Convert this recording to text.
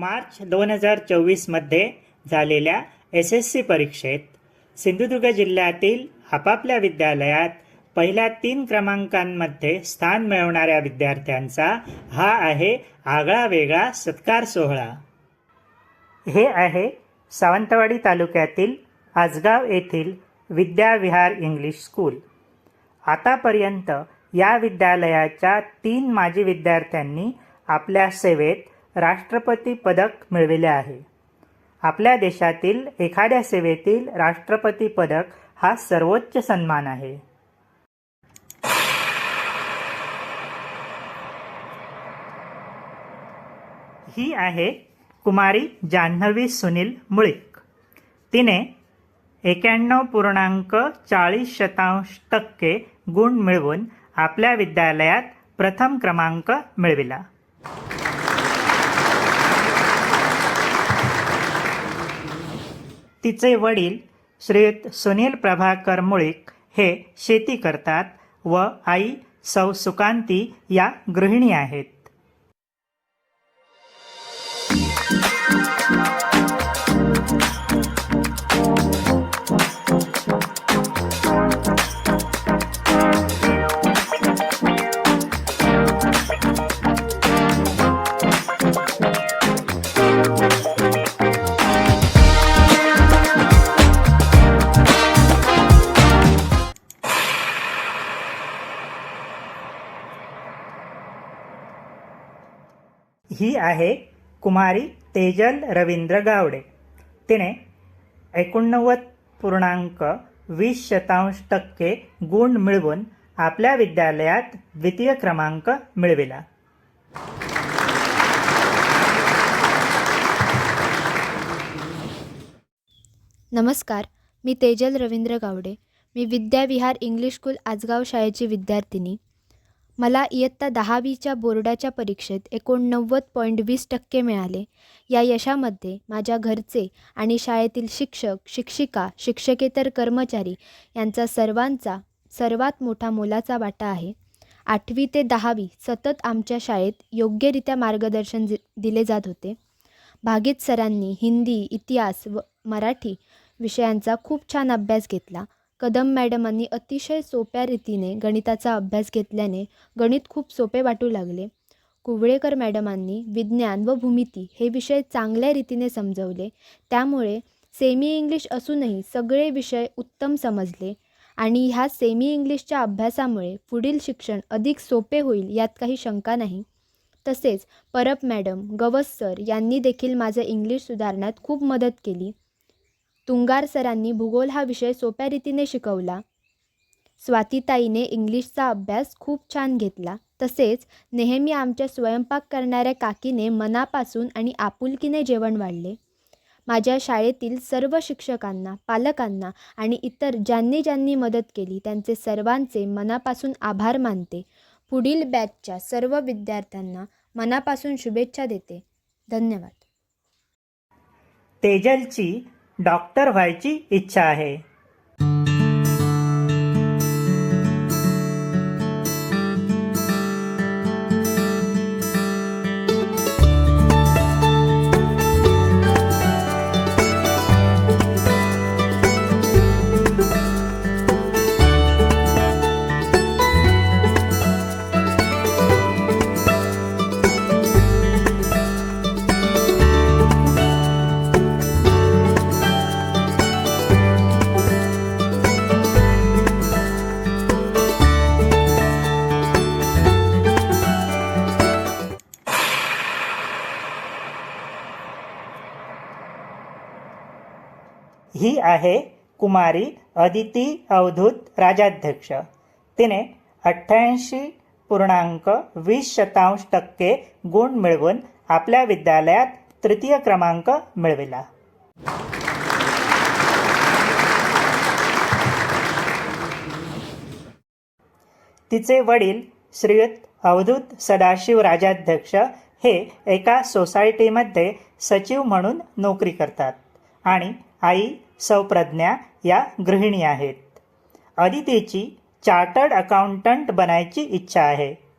मार्च दोन हजार चोवीसमध्ये झालेल्या एस एस सी परीक्षेत सिंधुदुर्ग जिल्ह्यातील आपापल्या विद्यालयात पहिल्या तीन क्रमांकांमध्ये स्थान मिळवणाऱ्या विद्यार्थ्यांचा हा आहे आगळा वेगळा सत्कार सोहळा. हे आहे सावंतवाडी तालुक्यातील आजगाव येथील विद्याविहार इंग्लिश स्कूल. आतापर्यंत या विद्यालयाच्या तीन माजी विद्यार्थ्यांनी आपल्या सेवेत राष्ट्रपती पदक मिळविले आहे. आपल्या देशातील एखाद्या सेवेतील राष्ट्रपती पदक हा सर्वोच्च सन्मान आहे. ही आहे कुमारी जान्हवी सुनील मुळीक. तिने एक्याण्णव पूर्णांक चाळीस शतांश टक्के गुण मिळवून आपल्या विद्यालयात प्रथम क्रमांक मिळविला. तिचे वडील श्रीयुत सुनील प्रभाकर मुळीक हे शेती करतात व आई सौ सुकांती या गृहिणी आहेत. आहे कुमारी तेजल रवींद्र गावडे. तिने एकोणनव्वद पूर्णांक वीस शतांश टक्के गुण मिळवून आपल्या विद्यालयात द्वितीय क्रमांक मिळविला. नमस्कार मी तेजल रवींद्र गावडे. मी विद्याविहार इंग्लिश स्कूल आजगाव शाळेची विद्यार्थिनी. मला इयत्ता दहावीच्या बोर्डाच्या परीक्षेत एकोणनव्वद पॉईंट वीस टक्के मिळाले. या यशामध्ये माझ्या घरचे आणि शाळेतील शिक्षक शिक्षिका शिक्षकेतर कर्मचारी यांचा सर्वांचा सर्वात मोठा मोलाचा वाटा आहे. आठवी ते दहावी सतत आमच्या शाळेत योग्यरित्या मार्गदर्शन दि दिले जात होते. भागीत सरांनी हिंदी इतिहास व मराठी विषयांचा खूप छान अभ्यास घेतला. कदम मॅडमांनी अतिशय सोप्या रीतीने गणिताचा अभ्यास घेतल्याने गणित खूप सोपे वाटू लागले. कुवळेकर मॅडमांनी विज्ञान व भूमिती हे विषय चांगल्या रीतीने समजवले. त्यामुळे सेमी इंग्लिश असूनही सगळे विषय उत्तम समजले आणि ह्या सेमी इंग्लिशच्या अभ्यासामुळे पुढील शिक्षण अधिक सोपे होईल यात काही शंका नाही. तसेच परब मॅडम गवस सर यांनी देखील माझं इंग्लिश सुधारण्यात खूप मदत केली. तुंगार सरांनी भूगोल हा विषय सोप्या रीतीने शिकवला. स्वातीताईने इंग्लिशचा अभ्यास खूप छान घेतला. तसेच नेहमी आमच्या स्वयंपाक करणाऱ्या काकीने मनापासून आणि आपुलकीने जेवण वाढले. माझ्या शाळेतील सर्व शिक्षकांना पालकांना आणि इतर ज्यांनी ज्यांनी मदत केली त्यांचे सर्वांचे मनापासून आभार मानते. पुढील बॅचच्या सर्व विद्यार्थ्यांना मनापासून शुभेच्छा देते. धन्यवाद. तेजलची डॉक्टर व्हायची इच्छा आहे. ही आहे कुमारी अदिती अवधूत राजाध्यक्ष. तिने अठ्ठ्याऐंशी पूर्णांक वीस शतांश टक्के गुण मिळवून आपल्या विद्यालयात तृतीय क्रमांक मिळविला. तिचे वडील श्रीयुत अवधूत सदाशिव राजाध्यक्ष हे एका सोसायटीमध्ये सचिव म्हणून नोकरी करतात आणि आई सौप्रज्ञा या गृहिणी आहेत. अदितीची चार्टर्ड अकाउंटंट बनायची इच्छा आहे.